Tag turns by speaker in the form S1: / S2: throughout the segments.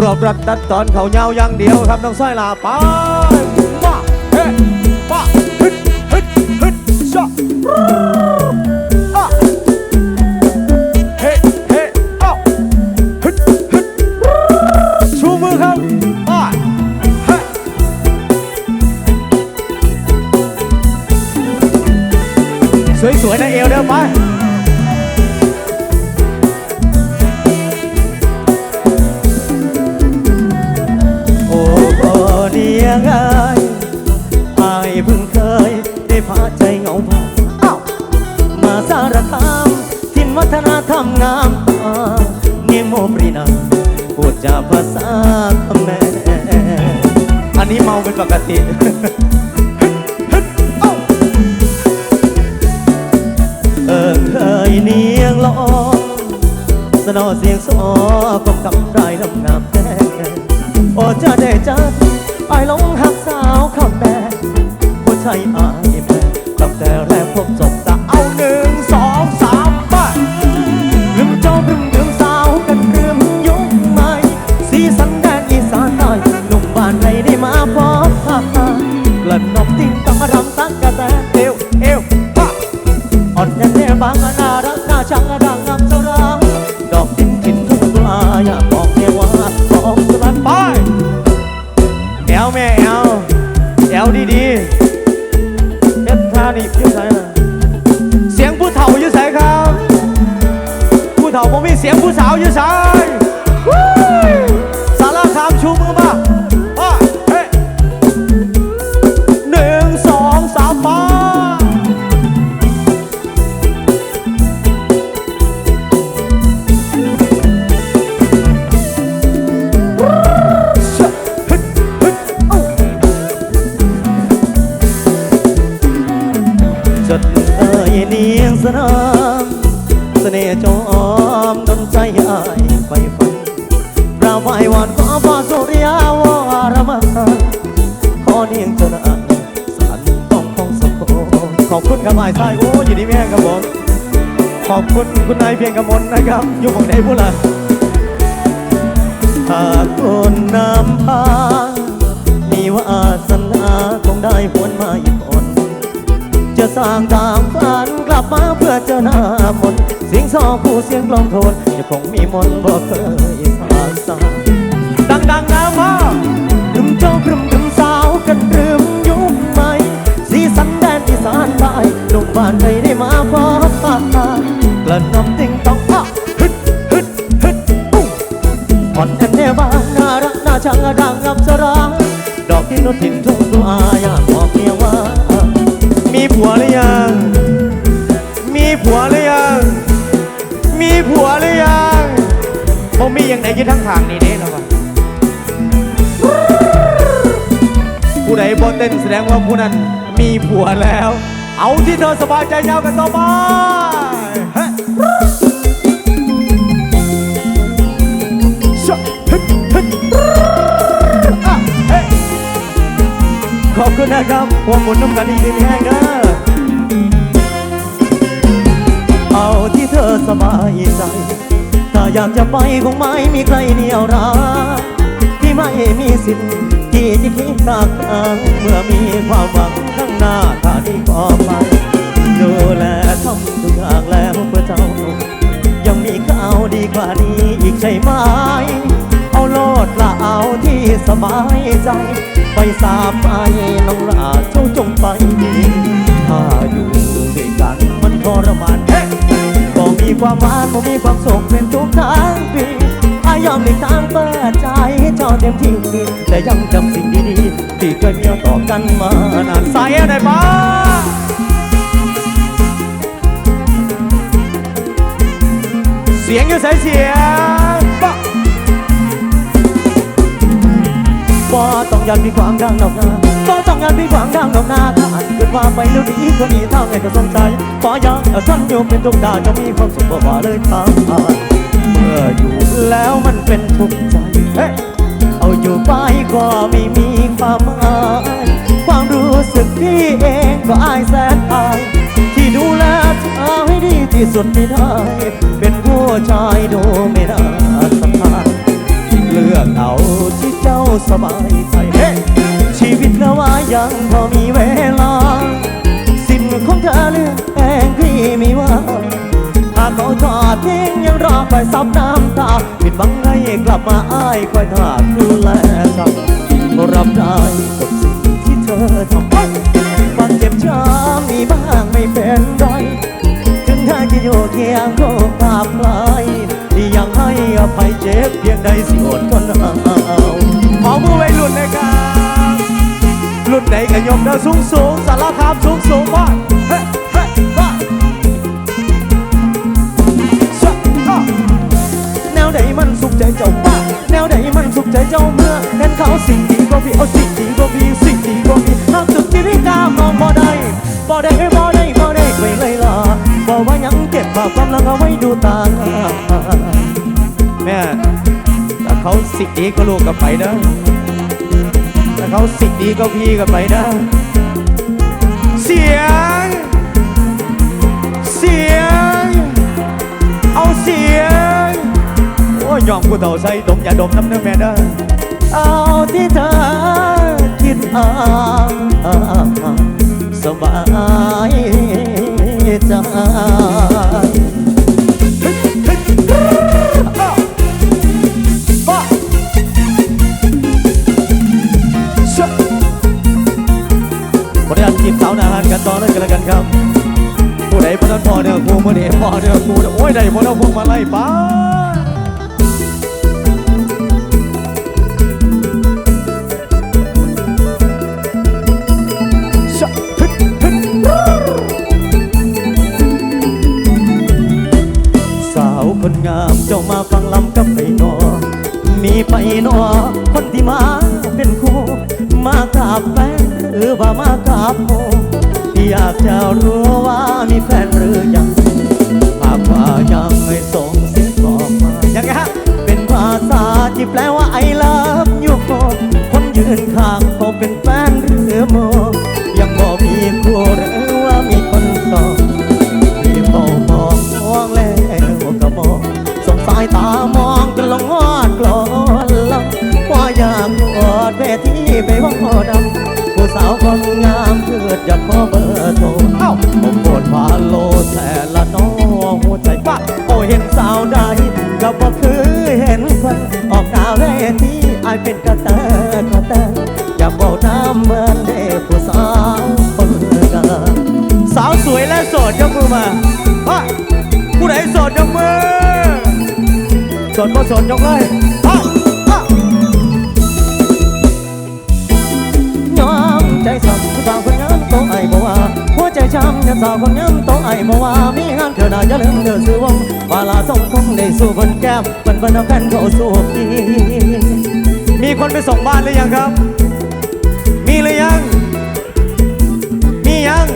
S1: รอบรัดตัดตอนเขาเงาอย่างเดียวครับน้องสร้อยลาไปมาเฮ้มาฮึดฮึดฮึดชะ นี้เมาเป็นปกติเออเคยเนียงลองสนอเสียงสอกบกำไรลำงามแท้โอ้จะได้จัดไอ้ลงหักสาวคำแม่ผู้ชายอาย ๆเอ็ด เพียงกมลนะครับอยู่ของไหนพูดล่ะหากคนน้ำพา มีวาสนาคงได้หวนมาอีกคนจะสร้างตามฝันกลับมาเพื่อเจอหน้ามนเสียงซอผู้เสียงกลองโทนจะคงมีมนต์บ่เธอ ดอกที่โนถิ่นทุ่งตัวอาอยากบอกเมียว่า มีผัวหรือยัง มีผัวหรือยัง มีผัวหรือยังผมมีอย่างไหนยืนทั้งทางนี่เด้แล้ววะผู้ใดบ่เต้นแสดงว่าผู้นั้นมีผัวแล้ว เอาที่เธอสบายใจยาวกันต่อไป ขอบคุณนะครับหัวหมุนน้ำกันอีกทีแห้งเด้อเอาที่เธอสบายใจ ถ้าอยากจะไปคงไม่มีใครเหนียวรักที่ไม่มีสิทธิ์ที่จะคิดตักทางเมื่อมีความหวังข้างหน้าถ้าดีก็ไปดูแลทำทุกอย่างแล้วเพื่อเจ้า ยังมีข้าวดีกว่านี้อีกใช่ไหม ดละเอาที่สบายใจ ไปสามไปน้องลาเจ้าจงไปดีถ้าอยู่ด้วยกันมันทรมานเฮ้ก็มีความหวานก็มีความสุขเป็นทุกทางปีอายอมในทางเปิดใจให้เจ้าเต็มที่แต่ยังจำสิ่งดีๆ ที่เคยมีต่อกันมานานสายไรบ้างเสียงอยู่ใส่เสียง บ่ต้องยันมีความดังดอกนาบ่ต้องยันมีความดังดอกนาถ้าอันเกิดว่าไปแล้วดีก็ดีทางไงก็สนใจขอยังสั้นอยู่เป็นทุกดาจะมีความสุขบ่ว่าเลยทางผ่านเมื่ออยู่แล้วมันเป็นทุกข์ใจเฮ้เอาอยู่ไปก็ไม่มีความหมายความรู้สึกพี่เองก็อายแสนอายที่ดูแลเธอให้ดีที่สุดไม่ได้ เป็นผู้ชายดูไม่น่า สบายใจชีวิตละว่ายังพอมีเวลา สิ้นของเธอเลือกแองที่มีว่าหากเขาทอดทิ้งยังรอคอยซับน้ำตาปิดบังให้กลับมาอ้ายคอยทาดูแลกันรับได้กับสิ่งที่เธอทำความเจ็บช้ำมีบ้างไม่เป็นไรถึงเธอจะอยู่เคียงคู่ภาพไกลยังให้อภัยเจ็บเพียงใดสิอดทนเอา ยกเด้อสูงสูงสารคามสูงสูงว่าเฮ้เฮ้ว่าแนวใดมันสุขใจเจ้าบ้าแนวใดมันสุขใจเจ้าเมื่อเห็นเขาสิ่งดีกว่าพี่เอาสิ่งดีกว่าพี่สิ่งดีกว่าพี่หากสุดที่ริกามองบ่ได้บ่ได้บ่ได้บ่ได้ไปเลยล่ะบอกว่ายังเก็บภาพความลังเอาไว้ดูตาแม่ถ้าเขาสิ่งดีก็ลูกก็ไปเด้อ เขาสิ่งดีก็พี่ก็ไปเด้เสียง เสียง เอาเสียง โอ้ยยอมกูเต่าใส่ดมอย่าดมน้ำเนื้อแม่เด้อเอาที่เธอคิดเอาสบายใจ เลยกันแล้วกันครับ ผู้ใดพนันพอเนื้อคู่มื่อนี้พอเนื้อคู่โอ้ยได้พอแล้วพวกมาไล่ป้าสาวคนงามเจ้ามาฟังลำกับไปนอมีไปนอคนที่มาเป็นคู่ มากับแฟนหรือว่ามากับโม อยากจะรู้ว่ามีแฟนหรือยังหากว่ายังไม่ส่งเสียงบอกมายังไงฮะ เป็นภาษาที่แปลว่า I love you คนยืนข้างเขาเป็นแฟนหรือโมายเป็นกระแตกระแตอยากบอกน้ำเหมือนเด็กผู้สาวคนงามสาวสวยและโสดยกมือมาว่าผู้ใดโสดยกมือโสดก็โสดยกเลยฮ่าฮ่ายอมใจสั่นสาวคนงามโตไอ้บ่ว่าหัวใจช้ำยันสาวคนงามโตไอ้บ่ว่ามีงานเธอหน้าอย่าลืมเดือซื้อวงวาลาส่งคงได้สู้คนแก้มเป็นเป็นเอาแฟนเขาสู้ดี มีคนไปส่งบ้านหรือยังครับ มีหรือยัง มียัง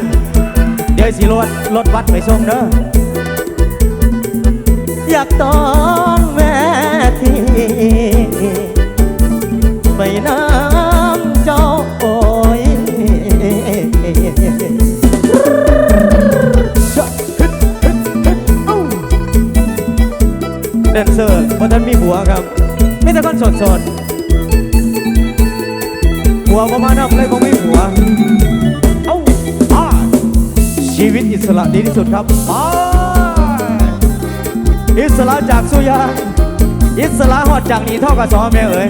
S1: เดี๋ยวสิรถรถวัดไปส่งเด้อ อยากตอนแม่ทีไปน้ำเจ้าโอ้ยชะฮึดฮึดฮึดเอ้าแดนเซอร์เพราะท่านมีผัวครับ ไม่แต่คนสดสดๆ ผัวประมาณนั้นเลยคงไม่ผัว เอ้าอ่าชีวิตอิสระดีที่สุดครับไปอิสระจากสุยา อิสระหอดจากหนีเท่ากับสอแม่เอ๋ย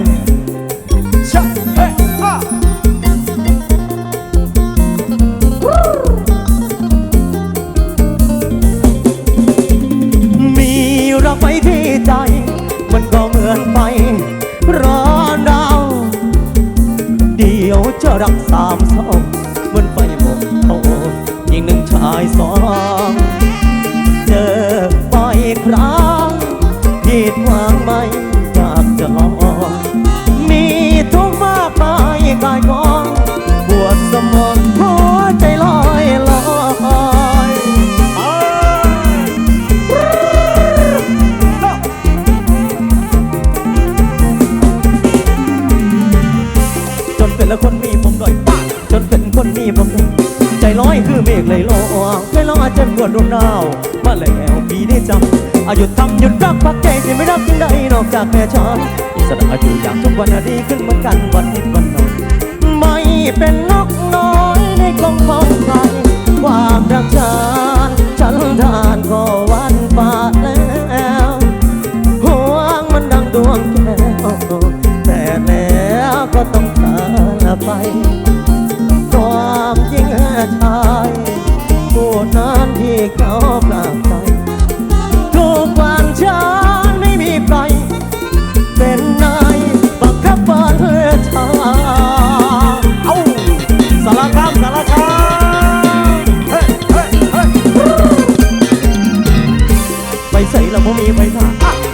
S1: ชะเฮ้อะมีรักไว้ที่ใจ มันก็เหมือนไฟร้อนดาวเดียวจะรักสามสองเหมือนไฟหมดโตยิ่งหนึ่งชายสองเจอไปครั้ง ละคนมีผมด้อยป้าจนเป็นคนมีผมด้อยใจลอยคือเมฆเลยลอยเคยลอยจนปวดดวงดาวมาแล้วปีได้จำอายุทำหยุดรักพักใจที่ไม่รักยังใดนอกจากแม่ฉันสนาอยู่อย่างทุกวันดีขึ้นเหมือนกันวันนิดวันหน่อยไม่เป็นนกน้อยในกลองของใครความรักฉันฉันทา ใส่ละบ่มีไปท่า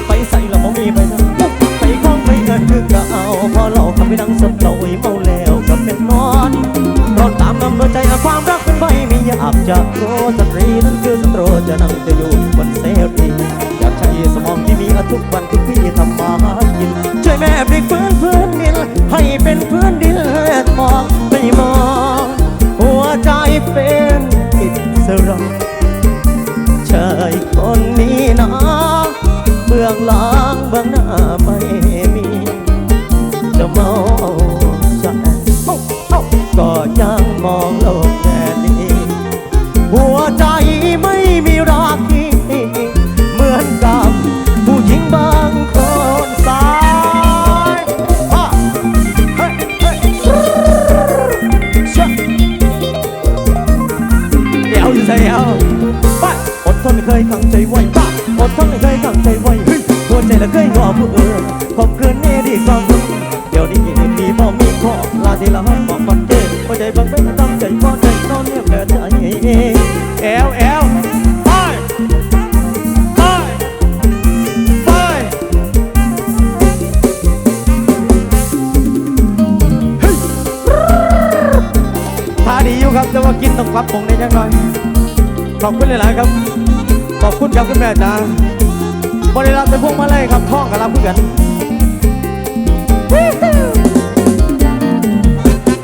S1: ไปใส่ละบ่มีไปท่าไปคล้องไปเกินคือก็เอาพอเราขับไปดังสดเราเมาแล้วกับเป็นนอนนอนตามนำโดใจอความรักเป็นไปไม่อยากจะรู้สตรีนั้นคือสตรจะนั่งจะอยู่บนเสรีอยากใช้สมองที่มีทุกวันทุกวี่ทำมาหากินช่วยแม่พลิกฟื้น จ๋าบริรับแต่พวกมาไล่ครับท่องกับรับเพื่อน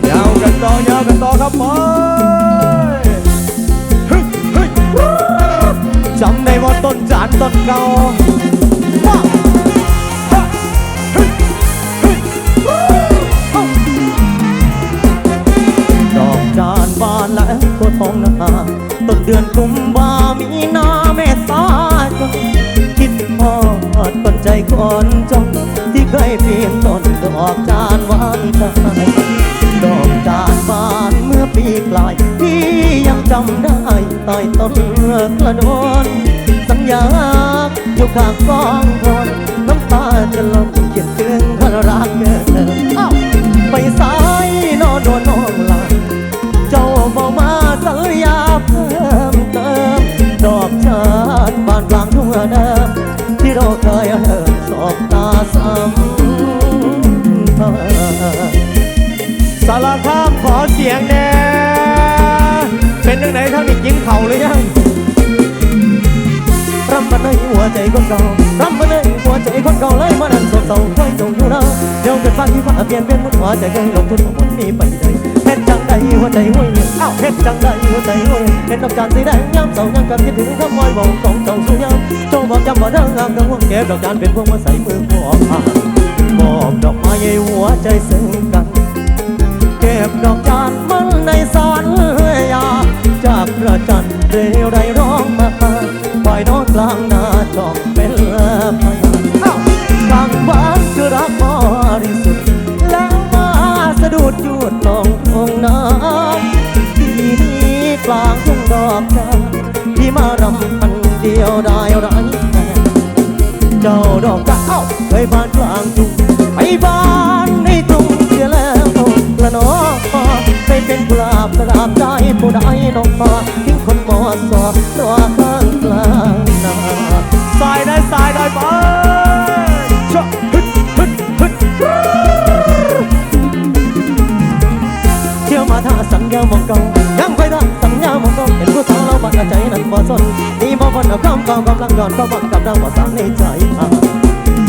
S1: ยาวกันต่อยาวกันต่อครับไปเฮ้ยเฮ้ยจำได้ว่าต้นจานต้นเก่าว้าวฮะเฮ้ยเฮ้ยเอ้าดอกจานบานและตัวทองนาต้นเดือนกุมภามีนา่อนจคนที่เคยเปลี่ยนต้นดอกจานหวานใจดอกจานบานเมื่อปีกลายพี่ยังจำได้ใต้ต้นกระโดนสัญญาอยู่ข้างกองคนน้ำตาจะหล่นคิดถึงคนรักเกินอ้าวไปสา คนเก่ารำมาในหัวใจคนเก่าเลยมานั่นเศร้าเคยจงอยู่นะเดี๋ยวเกิดฟ้าที่ฟ้าเปลี่ยนเป็นมุดหัวใจเคยลงทุนของมันมีไปเลยเฮ็ดจังใดหัวใจห้วยเอ้าวเฮ็ดจังใดหัวใจห้วยเฮ็ดดอกจานสีแดงย้ำเศร้ายังกับคิดถึงคำวอยบอกของเจ้าสุยามเจ้าบอกจำว่าเด้งามกังวลเก็บดอกจานเป็นพวงมาใส่มือพวกอาบอบดอกไม้ให้หัวใจซึ้งกันเก็บดอกจัน เป็นกุหลาบกราบใจผู้ใดน้องฟ้าทิ้งคนมอสอตัวข้างกลางนาสายได้สายได้ไปชะฮึดฮึดฮึดเที่ยวมาท่าสัญญามองเก่ายังไปท่าสัญญามองเก่าเห็นผู้สาวเราบัดใจนั้นบ่สนนี่บ่บนเอาความเก่ากำลังย้อนเข้าบังกับดังบ่สร้างในใจอ่า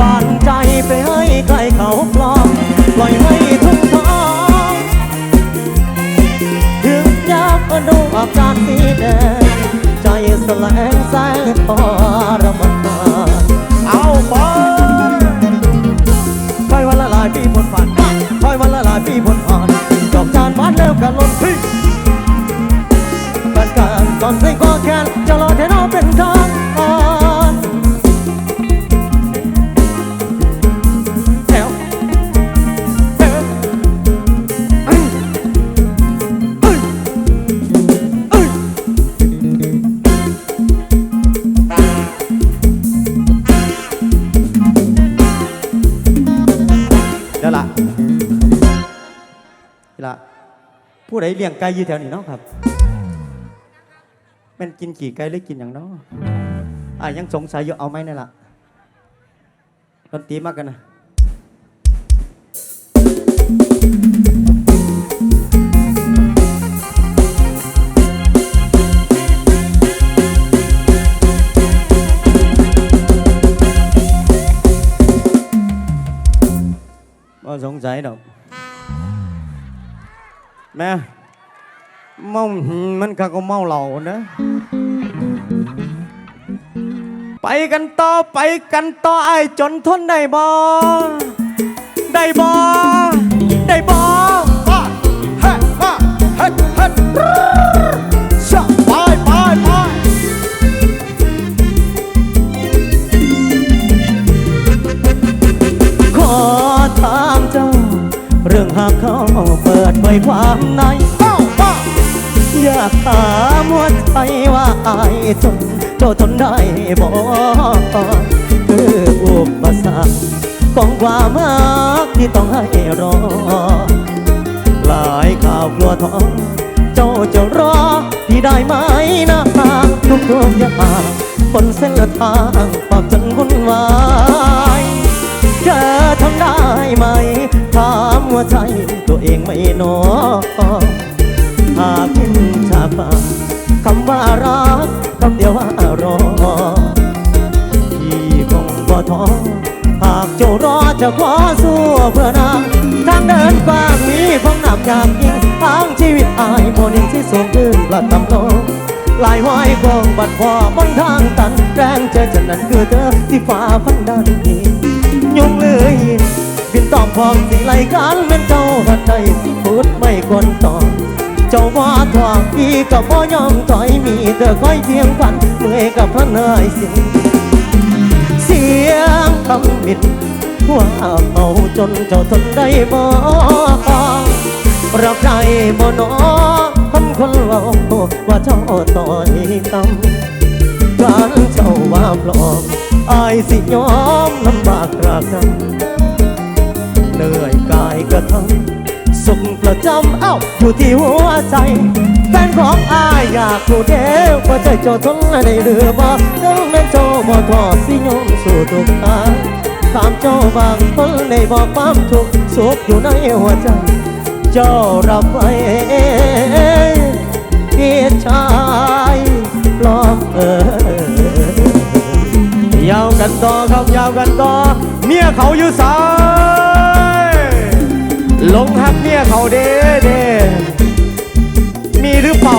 S1: บานใจไปให้ใครเขาปลอมปล่อยให้ทุ่ง ดูอาการสีแดงใจแสลงแสงทรมาน ผู้ใดเลี้ยงไก่อยู่แถวนี้เนาะครับแมันกินกี่ไก่หรือกินอย่างเนาะอะยังสงสัยอยู่เอาไหมนี่นล่ะดนตรีมากกันนะก็สงสัยดอก แม่เมามันก็ก็เมาเหล่านะ ไปกันต่อไปกันต่อไอ้จนทนได้บ่ได้บ่ได้บ่ จนเจ้าทนได้บ่คืออุปสรรคของความรักที่ต้องให้รอ หลายข่าวกลัวท้องเจ้าจะรอที่ได้ไหมนะทุกทุกอย่างบนเส้นทางปากจนวุ่นวายเธอทำได้ไหมถามว่าใจตัวเองไม่นอ คำว่ารักคำเดียวว่ารอที่คงบ่ท้อหากเจ้ารอจะขอสู้เพื่อนางทางเดินกว้างนี้คงหนักยากยิ่งทางชีวิตอายโมดินที่สูงขึ้นประตำลงหลายห้อยกองบัดพอบนทางตันแรงเจอฉันนั้นคือเธอที่ฝ่าฟันดันนี้ยุงเลยบินตอบพอมสิไลกันเหมือนเจ้าหัดใจพูดไม่ควรตอ เจ้าว่าทองอีกับบ่ยอมถอยมีเธอคอยเพียงฝันเมื่อยกับพระนยสิงเสียงคำบิดว่าเอาจนเจ้าทนได้บ่รับใจบ่นอคำคนเว่าว่าเจ้าต่อยตำการเจ้าว่าปลอมอายสิยอมลำบากกราบนั้นเหนื่อยกายกระทำ จำเอ้าอยู่ที่หัวใจ แฟนของอายอยากรู้เดียวว่าใจเจ้าทนได้หรือบ่ถึงแม้เจ้าบ่ทอดสิยอมสู่ทุกทางถามเจ้าบางคนได้บอกความทุกข์สุขอยู่ในหัวใจ เจ้ารับไว้พี่ชายปลอมเออยาวกันต่อครับยาวกันต่อเมียเขาอยู่สาย ลงหักเมียเขาเด้เด้มีหรือเปล่า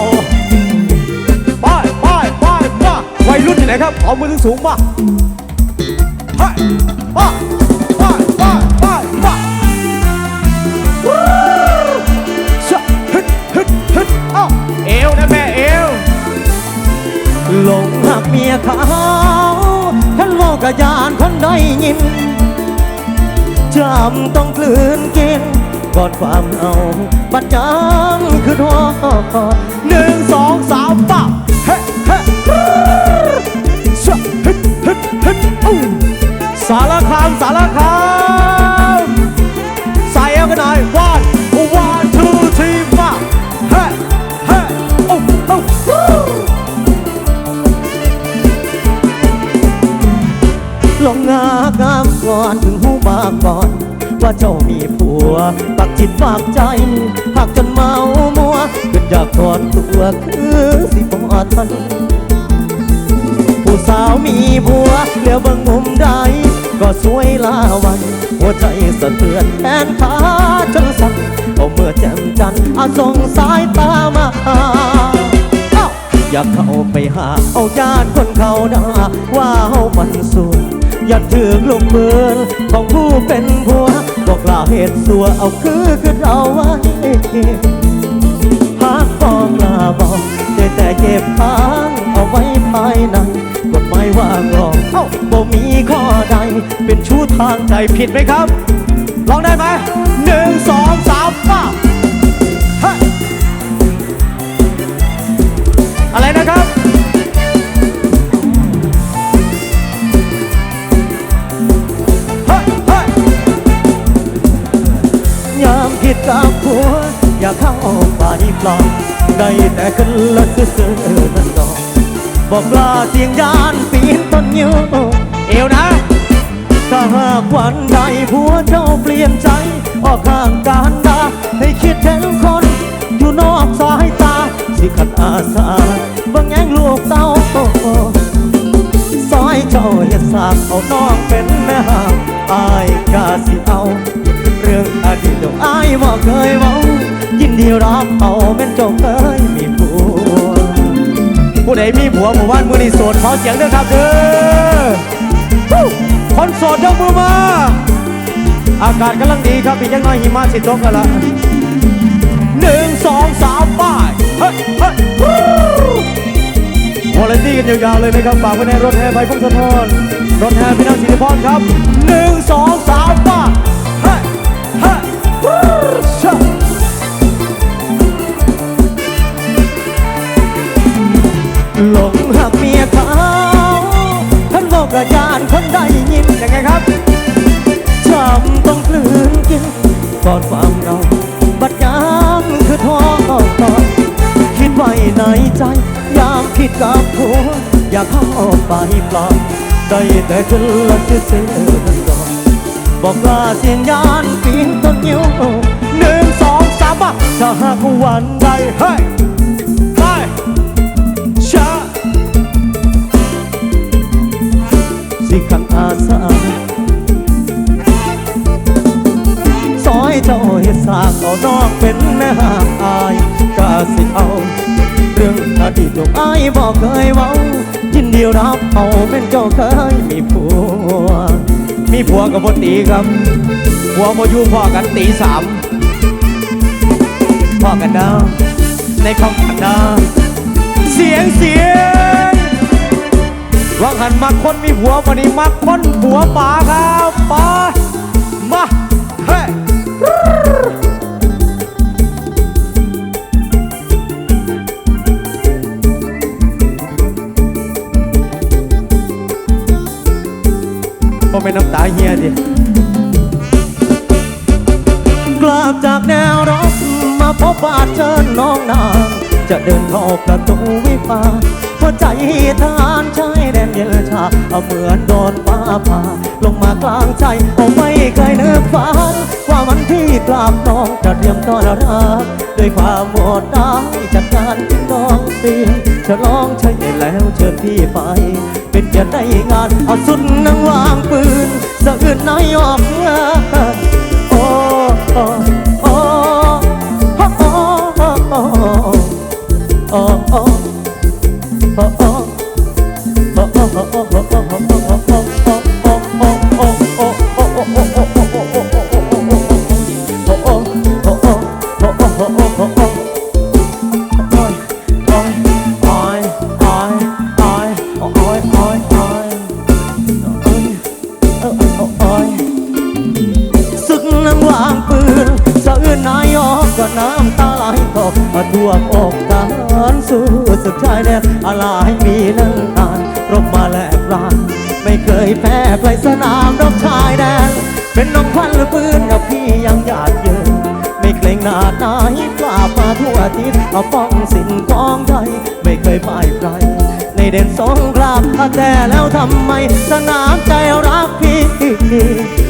S1: ไปไปไปมาวัยรุ่นที่ไหนครับเอามือสูงมาไปไปไปไปไปไปชะฮึดฮึดฮึดอ้าเอวนะแม่เอวลงหักเมียเขาท่านบอกกะยานคนได้ยินจำต้องกลืนกิน กอนความเอาบัดยังคือทอหนึ่งสองสามป้าเฮ้เฮ้ชะฮึดฮึดฮึดอู้สารคามสารคามใส่เอากันหน่อย one one two three four เฮ้เฮ้โอ้โอ้ลงงากามก่อนถึงหูบากก่อน ว่าเจ้ามีผัว ปักจิตฝากใจหักจนเมามัวเกิดอยากถอนตัวคือสิบอทันผู้สาวมีผัวเหลียวบิ่งมุมใด ก็สวยลาวัน หัวใจสะเทือนแขนขาจนสั่นเอาเมื่อแจ่มจันทร์อาส่งสายตามาอ้าอยากเข้าไปหา เอาญาติคนเขาด่าว่าเฮามันสูงอย่าถือลูกเบือของผู้เป็นผัว บอกลาเหตุสัวเอาคือคือเราไว้หากฟองลาบอกได้แต่เก็บค้างเอาไว้ภายในกฎหมายว่างรองเอ้าบ่มีข้อใด เป็นชู้ทางใจผิดไหมครับลองได้ไหมหนึ่งสองสามป้า ใดแต่ขึ้นลึกซึ้งนันดอกบอกลาเสียงยานปีนต้นยิ้วเอวนะถ้าหากวันใดผัวเจ้าเปลี่ยนใจ ออกข้างการดาให้คิดเห็นคน อยู่นอกสายตา สิขัดอาสาบังแงงลูกเต้าโตซอยเจ้าเห็ดสากเอาน้องเป็นแม่หาอายกาสิเอา เรื่องอดีตเดี๋ยวอายบอกเคยเว้า ที่รักเอาแม่นเจ้าเคยมีผัว ผู้ใดมีผัวหมู่บ้านมือนี่โสดขอเสียงเด้อยครับเด้อคนโสดยกมือมา อากาศกำลังดีครับอีกยังน้อยหิมะสิตกกันละหนึ่งสองสามไปเฮ้ยเฮ้ยวอลเลนตี้กันยาวๆเลยนะครับฝากไว้ในรถแห่ใบพุ่งสะท้อนรถแห่พี่น้องสิริพรครับหนึ่งสองสาม หลงหักเมียเขาท่านบอกอาจารย์คนได้ยินยังไงครับจำต้องกลืนกินก่อนความเราบัดยามคือท้องตอนคิดไว้ในใจ ยามคิดกับหัวอย่าเข้าออกไปปลอมได้แต่จะละจะเจอกันก่อนบอกลาเสียนยานปีนต้นยิ้วหนึ่งสองสามถ้าหากวันใดเฮ้ สิเอา เรื่องอดีตจกไอ้บอกเคยเว้า ยินดีรับเอาเป็นเจ้าเคยมีผัว มีผัวกับบตีครับผัวมาอยู่พ่อกันตีสามพ่อกันนะในคองกันนะเสียงเสียงว่างหันมาคนมีผัววันนี้มาคนผัวป่าครับป่ามา บ่ไม่น้ำตาเฮียดิกลับจากแนวรบมาพบว่าเชิญน้องนางจะเดินเข้าประตูวิภา หัวใจทานชายแดนเย็นชาเอาเหมือนโดนฟ้าผ่าลงมากลางใจเอไม่เคยนึกฝันว่ามันที่กลาบน้องจะเตรียมต้อนรับด้วยความหมดร้ายจัดการน้องตีจะลองใช้แล้วเชิญพี่ไป เป็นจะไในงานเอาสุดนั่งวางปืนสะอึดน้อยออกโอ้ำไมสนามใจรักพี่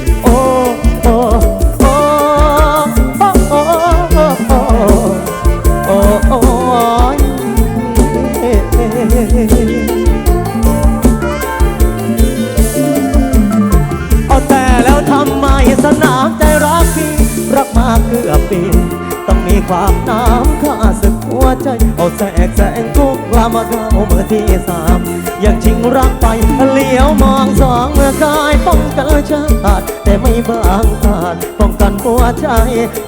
S1: บางอาป้องกันหัวใจ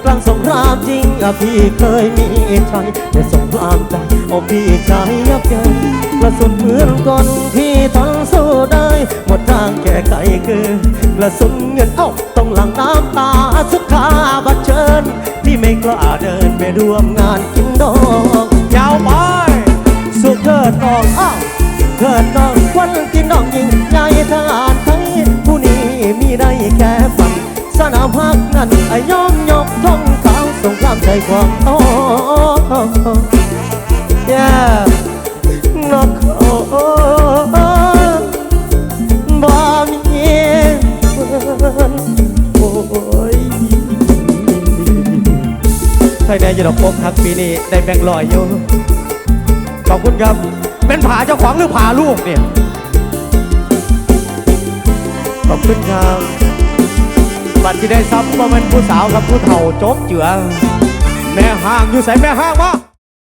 S1: กลางสงครามจริงอะพี่เคยมีใจแต่สงครามใจเอาพี่ใจยับเยินกระสุนเหมือนก้อนพี่ทนสู้ได้ หมดทางแก้ไขคือกระสุนเงินเอ้าต้องหลังน้ำตาสุดขาบัดเชิญที่ไม่กล้าเดินไปร่วมงานกินดอกยาวไปสุขเถิดน้องอ้าวเถิดน้องควันกินน้องยิงใหญ่ทหารไทยผู้นี้มีได้แค่ นาพักนั้นไอ้ยอมยกทงขาวสงครามใจความอ้ออย่นกขอบ่มีเพิ่นโอ้ยใครแน่จะดอกโป๊กครับปีนี้ได้แบ่งลอยอยู่ขอบคุณครับเป็นผาเจ้าของหรือผาลูกเนี่ยขอบคุณครับ บัดที่ได้ซ้ำว่ามันผู้สาวกับผู้เฒ่าโจ๊กเจือ แม่ห้างอยู่ใส่แม่ห้างวะ